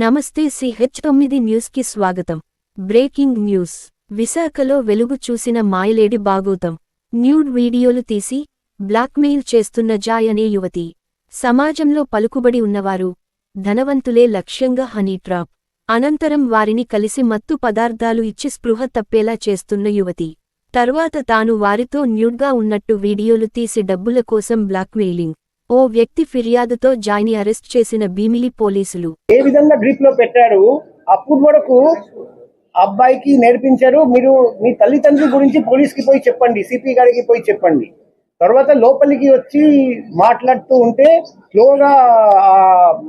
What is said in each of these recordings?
నమస్తే సిహెచ్ తొమ్మిది న్యూస్కి స్వాగతం. Breaking news. విశాఖలో వెలుగు చూసిన మాయలేడి బాగోతం. న్యూడ్ వీడియోలు తీసి బ్లాక్మెయిల్ చేస్తున్న జాయ్ అనే యువతి. సమాజంలో పలుకుబడి ఉన్నవారు. ధనవంతులే లక్ష్యంగా హనీట్రాప్ అనంతరం వారిని కలిసి మత్తు పదార్థాలు ఇచ్చి స్పృహ తప్పేలా చేస్తున్న యువతి. తర్వాత తాను వారితో న్యూడ్గా ఉన్నట్టు వీడియోలు తీసి డబ్బుల కోసం బ్లాక్మెయిలింగ్. ఓ వ్యక్తి ఫిర్యాదుతో జాయిని అరెస్ట్ చేసిన భీమిలి పోలీసులు. ఏ విధంగా డ్రిప్లో పెట్టారు అప్పుడు వరకు అబ్బాయికి నేర్పించారు. మీరు మీ తల్లిదండ్రుల గురించి పోలీస్కి పోయి చెప్పండి సిపి గారికి పోయి చెప్పండి. తర్వాత లోపలికి వచ్చి మాట్లాడుతూ ఉంటే స్లోగా ఆ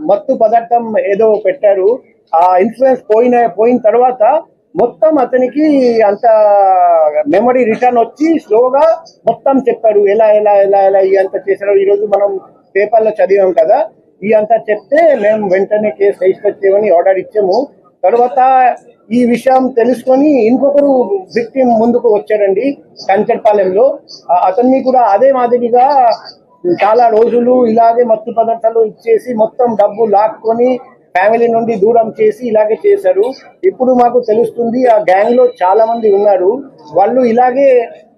మత్తు పదార్థం ఏదో పెట్టారు. ఆ ఇన్ఫ్లుయెన్స్ పోయిన పోయిన తర్వాత మొత్తం అతనికి అంత మెమరీ రిటర్న్ వచ్చి స్లోగా మొత్తం చెప్పారు ఎలా ఎలా ఎలా ఎలా ఈ అంత చేశారు ఈ రోజు మనం పేపర్లో చదివాం కదా. ఈ అంతా చెప్తే మేము వెంటనే కేసు రిజిస్టర్ చేయమని ఆర్డర్ ఇచ్చాము. తర్వాత ఈ విషయం తెలుసుకొని ఇంకొకరు విక్టిమ్ ముందుకు వచ్చారండి కంచర్పాలెంలో. అతన్ని కూడా అదే మాదిరిగా చాలా రోజులు ఇలాగే మత్తు పదార్థాలు ఇచ్చేసి మొత్తం డబ్బు లాక్కొని ఫ్యామిలీ నుండి దూరం చేసి ఇలాగే చేశారు. ఇప్పుడు మాకు తెలుస్తుంది ఆ గ్యాంగ్లో చాలా మంది ఉన్నారు. వాళ్ళు ఇలాగే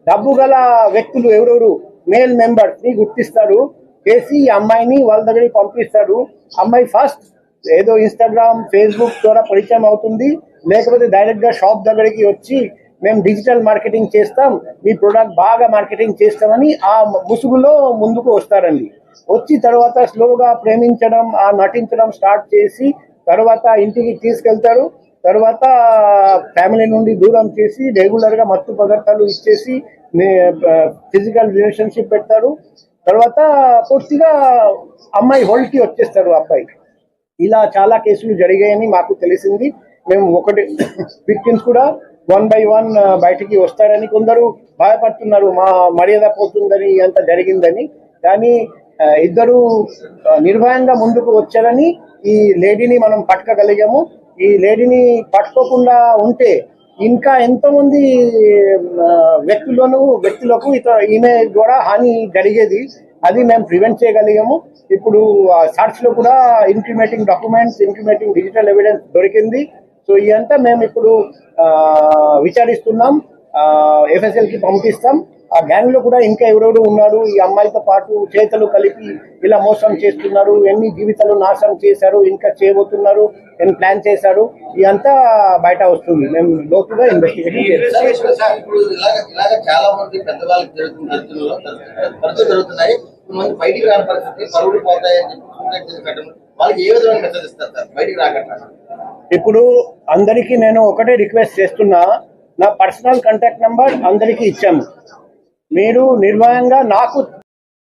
డబ్బు గల వ్యక్తులు ఎవరెవరు? మేల్ మెంబర్స్ని గుర్తిస్తారు. చేసి ఈ అమ్మాయిని వాళ్ళ దగ్గరికి పంపిస్తారు. అమ్మాయి ఫస్ట్ ఏదో ఇన్స్టాగ్రామ్ ఫేస్బుక్ ద్వారా పరిచయం అవుతుంది. లేకపోతే డైరెక్ట్గా షాప్ దగ్గరికి వచ్చి మేము డిజిటల్ మార్కెటింగ్ చేస్తాం మీ ప్రొడక్ట్ బాగా మార్కెటింగ్ చేస్తామని ఆ ముసుగులో ముందుకు వస్తారండి. వచ్చి తర్వాత స్లోగా ప్రేమించడం ఆ నటించడం స్టార్ట్ చేసి తర్వాత ఇంటికి తీసుకెళ్తారు. తర్వాత ఫ్యామిలీ నుండి దూరం చేసి రెగ్యులర్గా మత్తు పదార్థాలు ఇచ్చేసి ఫిజికల్ రిలేషన్షిప్ పెడతారు. తర్వాత పూర్తిగా అమ్మాయి హోల్డ్కి వచ్చేస్తారు అబ్బాయి. ఇలా చాలా కేసులు జరిగాయని మాకు తెలిసింది. మేము ఒకటి విక్టిమ్స్ కూడా వన్ బై వన్ బయటికి వస్తారని కొందరు భయపడుతున్నారు మా మర్యాద పోతుందని అంత జరిగిందని. కానీ ఇద్దరు నిర్భయంగా ముందుకు వచ్చారని ఈ లేడీని మనం పట్టుకోగలిగాము. ఈ లేడీని పట్టుకోకుండా ఉంటే ఇంకా ఎంతోమంది వ్యక్తులను వ్యక్తులకు ఇత ఈమె ద్వారా హాని జరిగేది. అది మేము ప్రివెంట్ చేయగలిగాము. ఇప్పుడు సర్చ్లో కూడా incriminating documents incriminating digital evidence దొరికింది. సో ఇదంతా మేము ఇప్పుడు విచారిస్తున్నాం. ఎఫ్ఎస్ఎల్కి పంపిస్తాం. ఆ గ్యాంగ్లో కూడా ఇంకా ఎవరెవరు ఉన్నారు ఈ అమ్మాయితో పాటు చేతలు కలిపి ఇలా మోసం చేస్తున్నారు ఎన్ని జీవితాలు నాశనం చేశారు ఇంకా చేయబోతున్నారు ఎన్ని ప్లాన్ చేశారు ఇదంతా బయట వస్తుంది. మేము లోతుగా ఇన్వెస్టిగేషన్ చాలా మంది పెద్దవాళ్ళకి జరుగుతున్నాయి. కొంతమంది బయటికి రాని పరిస్థితి పోతాయని చెప్పి వాళ్ళకి ఏ విధమైన మెసేజ్ ఇస్తారు సార్? బయటికి ఇప్పుడు అందరికీ నేను ఒకటే రిక్వెస్ట్ చేస్తున్నా నా పర్సనల్ కాంటాక్ట్ నంబర్ అందరికీ ఇచ్చాము. మీరు నిర్భయంగా నాకు